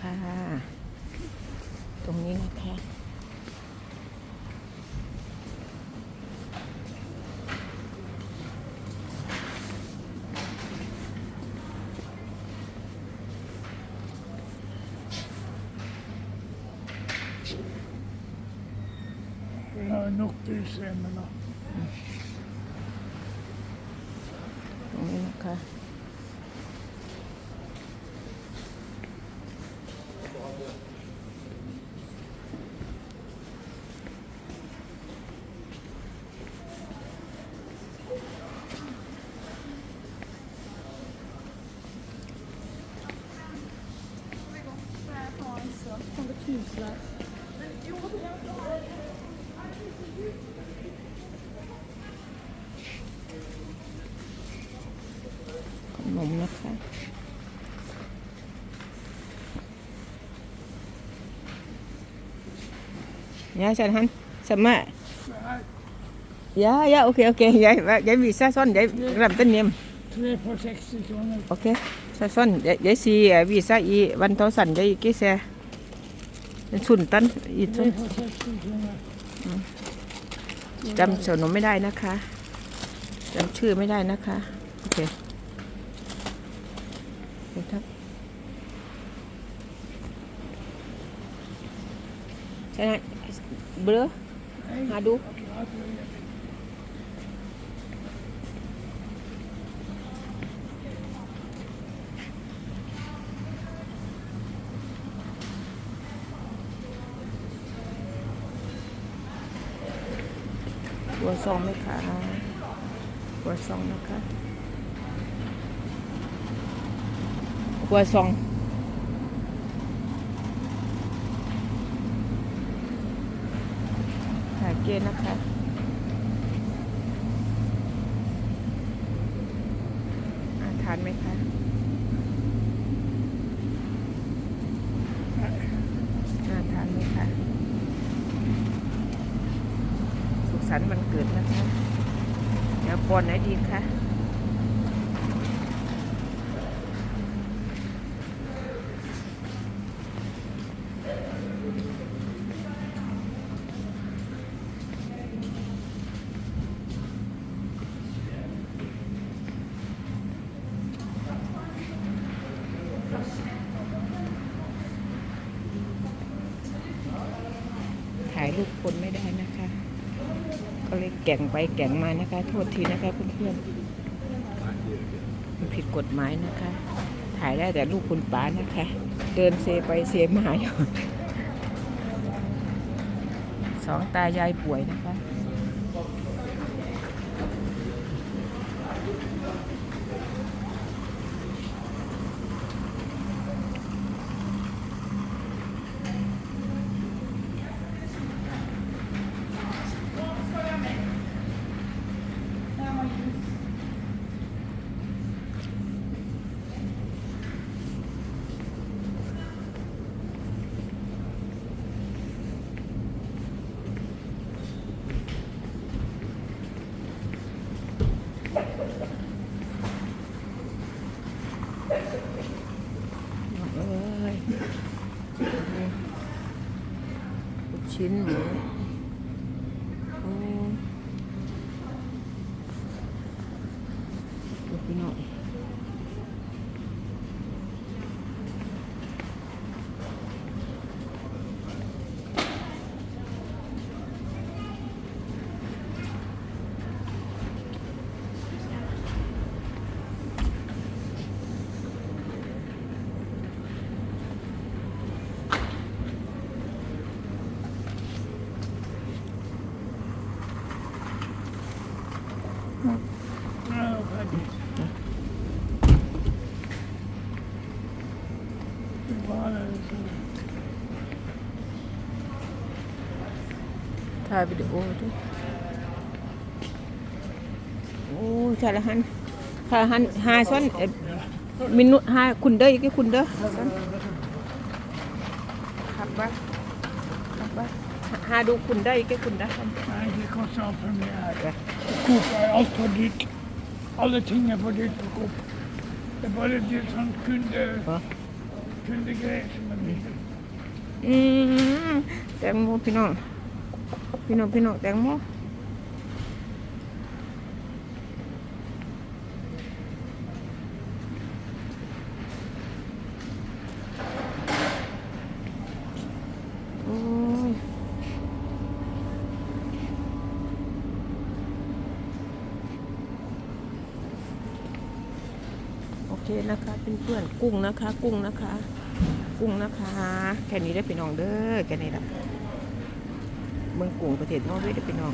ค่ะ ตรงนี้นะคะ Vi har nok utseende. ตรงนี้นะคะ ขนมนะคะยาฉันหันสมะยายาโอเคโอเคยายยายวีซ่าซ่อนยายรับต้นเนียม Tre på 60 kroner. โอเคซ่าซ่อนย สันยายกี่เซเป็นสุนตันอีทุ Tre นจำสนมไม่ได้นะคะจำชื่อไม่ได้นะคะ โอเคโอเคครับใช่ไหมเบลอหาดู หัวซองไหมคะหัวซองนะคะหัวซองหาเกณฑ์นะคะทานไหมคะอ่าทานไหมคะ สันต์วันเกิดนะคะ เดี๋ยวปอนไหนดีคะถ่ายรูปคนไม่ได้นะคะ ก็เลยแก่งไปแก่งมานะคะ โทษทีนะคะเพื่อนๆมันผิดกฎหมายนะคะ ถ่ายได้แต่ลูกคุณป๋านะคะ เดินเซไปเซมาอยู่สองตายายป่วยนะคะ เอ้ยลูก ชิ้นหมูโอ้ดูพี่น้อง Ja, färdigt. Det var det så. ถ่ายวิดีโอด้วยโอ้ชาละหันชาละหันหาซ้อนมินุหาคุณเด้ออีกคุณเด้อครับบ้าครับบ้า หาดูคุณได้อีกคุณเด้อซ้อน Nej, det kostar för mig här. Ja. Coop är allt för dyrt. Alla ting är för dyrt på Coop. Det är bara det som kunde... Ja. kunde gräsa med mig. อืมแตงโมพี่น้องพี่น้องพี่น้องแตงโมโอ้ยโอ เคนะคะเเพื่อนๆกุ้งนะคะ กุ้งนะคะ กุ้งนะคะ แค่นี้ได้ไปน้องเด้อแค่นี้ละเมืองกุ้งประเทศนอร์เวยได้ไปน้อง